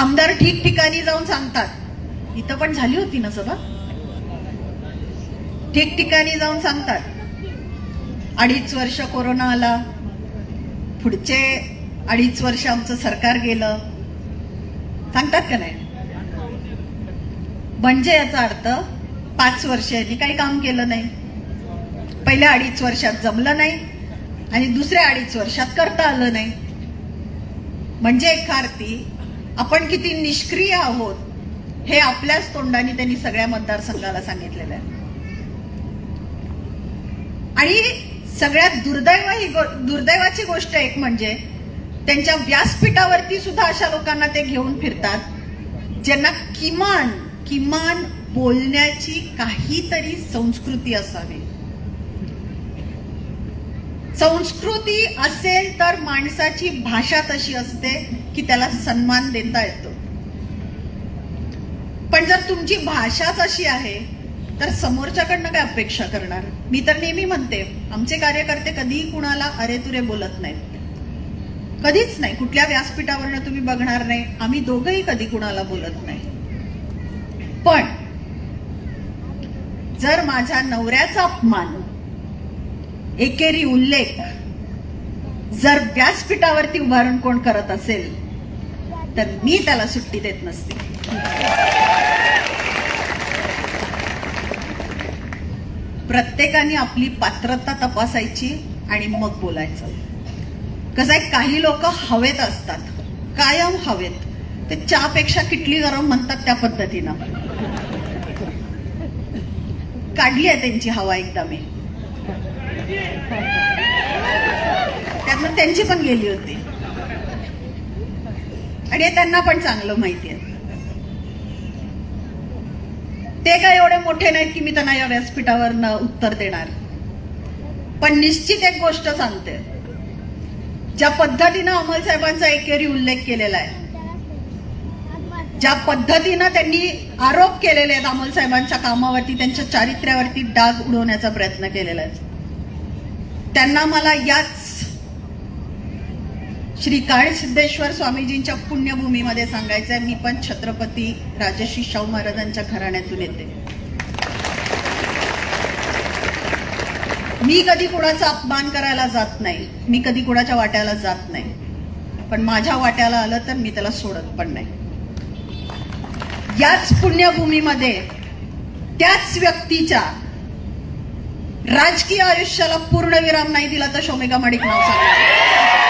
आमदार ठिकठिकाणी जाऊन सांगतात. इथं पण झाली होती ना सभा? ठिकठिकाणी जाऊन सांगतात. अडीच वर्ष कोरोना आला. पुढचे अडीच वर्ष आमचं सरकार गेलं. सांगतात का नाही? म्हणजे याचा अर्थ पाच वर्ष यांनी काही काम केलं नाही. पहिल्या अडीच वर्षात जमलं नाही आणि दुसऱ्या अडीच वर्षात करता आलं नाही. म्हणजे एका अर्थी आपण किती निष्क्रिय आहोत हे आपल्याच तोंडाने त्यांनी सगळ्या मतदारसंघाला सांगितलेलं आहे. आणि सगळ्यात दुर्दैव ही गो- दुर्दैवाची गोष्ट एक म्हणजे त्यांच्या व्यासपीठावरती सुद्धा अशा लोकांना ते घेऊन फिरतात ज्यांना किमान किमान बोलण्याची काहीतरी संस्कृती असावी. संस्कृती असेल तर माणसाची भाषा तशी असते की त्याला सन्मान देता येतो. पण जर तुमची भाषाच अशी आहे तर समोरच्याकडनं काय अपेक्षा करणार? मी तर नेहमी म्हणते आमचे कार्यकर्ते कधीही कुणाला अरे तुरे बोलत नाहीत. कधीच नाही कुठल्या व्यासपीठावरनं तुम्ही बघणार नाही आम्ही दोघंही कधी कुणाला बोलत नाही. पण जर माझ्या नवऱ्याचा अपमान एकेरी उल्लेख. जर व्यासपीठावरती उभारून कोण करत असेल तर मी त्याला सुट्टी देत नसते. प्रत्येकाने आपली पात्रता तपासायची आणि मग बोलायचं. कसं आहे काही लोक हवेत असतात कायम हवेत. ते चहापेक्षा किटली गरम म्हणतात त्या पद्धतीनं. काढली आहे त्यांची हवा एकदा मी. त्यातनं त्यांची पण गेली होती. आणि त्यांना पण चांगलं माहिती आहे. ते काय एवढे मोठे नाहीत की मी त्यांना या व्यासपीठावर उत्तर देणार. पण निश्चित एक गोष्ट सांगते. ज्या पद्धतीनं अमल साहेबांचा एकेरी उल्लेख केलेला आहे ज्या पद्धतीनं त्यांनी आरोप केलेले आहेत अमोल साहेबांच्या कामावरती त्यांच्या चारित्र्यावरती डाग उडवण्याचा प्रयत्न केलेला आहे. त्यांना मला याच श्री सिद्धेश्वर स्वामीजींच्या पुण्यभूमीमध्ये सांगायचं आहे मी पण छत्रपती राजश्री शाहू महाराजांच्या घराण्यातून येते. मी कधी कुणाचा अपमान करायला जात नाही. मी कधी कुणाच्या वाट्याला जात नाही. पण माझ्या वाट्याला आलं तर मी त्याला सोडत पण नाही. याच पुण्यभूमीमध्ये त्याच व्यक्तीच्या राजकीय आयुष्याला पूर्ण विराम नाही दिला तर शोमेगा माडिक नाव सांगा